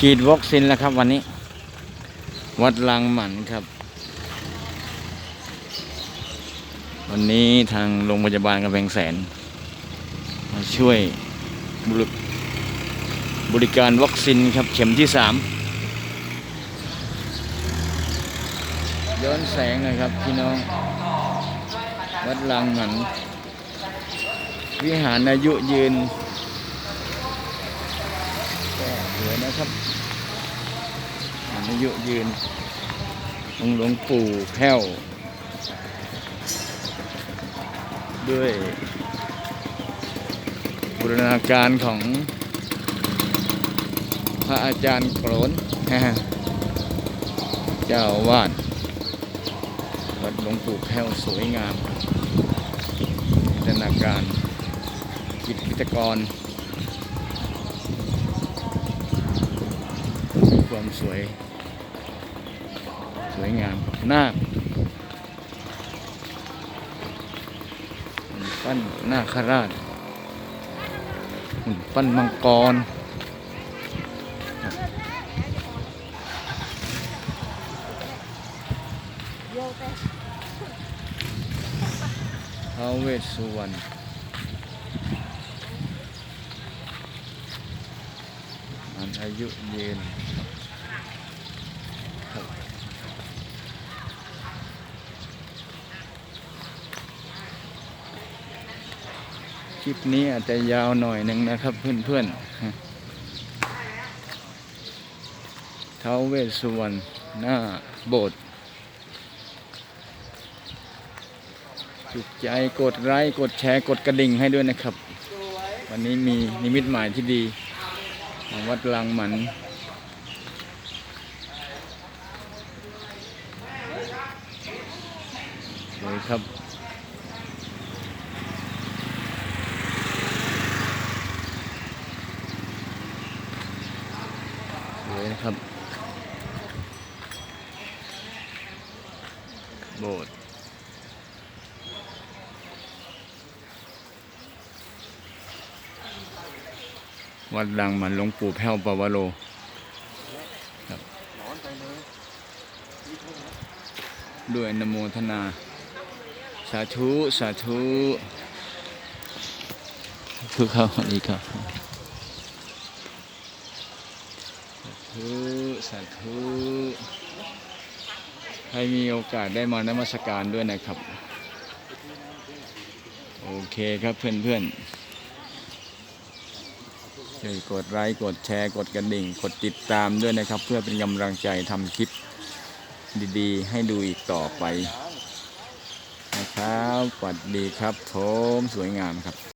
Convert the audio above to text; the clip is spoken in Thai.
ฉีดวัคซีนแล้วครับวันนี้ วัดลางหมันครับ วันนี้ทางโรงพยาบาลกำแพงแสน มาช่วยบริบริการวัคซีนครับเข็มที่สามย้อนแสงน่อยครับพี่น้อง วัดลางหมัน วิหารอายุยืน ก็สวยนะครับอายุยืนองหลวงปู่แพ้ว ด้วยบูรณาการของพระอาจารย์โกรนเจ้าวาดวัดหลวงปู่แพ้วสวยงามบูรณาการกิจกิจกร ความสวย สวยงามนาคหุ่นปั้นนาคราชหุ่นปั้นมังกรท้าวเวสสุวรรณ อันอายุยืนคลิปนี้อาจจะยาวหน่อยหนึ่งนะครับเพื่อนๆเท้าวเวสสุวรรณหน้าโบสถ์ถูกใจกดไลค์กดแชร์กดกระดิ่งให้ด้วยนะครับ วันนี้มีนิมิตหมายที่ดี ของวัดลังหมันสวยครับสวยนะครับ โบสถ์ วัดดังมันหลวงปู่แพ้วปวโรครับด้วยอนโมทนา สาธุ สาธุทุกครับสวัสดีครับสาธุสาธุให้มีโอกาสได้มานมัสการด้วยนะครับ โอเคครับเพื่อนๆ ช่วยกดไลค์กดแชร์กดกระดิ่ง กดติดตามด้วยนะครับ เพื่อเป็นกำลังใจทำคลิปดีๆ ให้ดูอีกต่อไปนะครับสวัสดีครับผมสวยงามครับ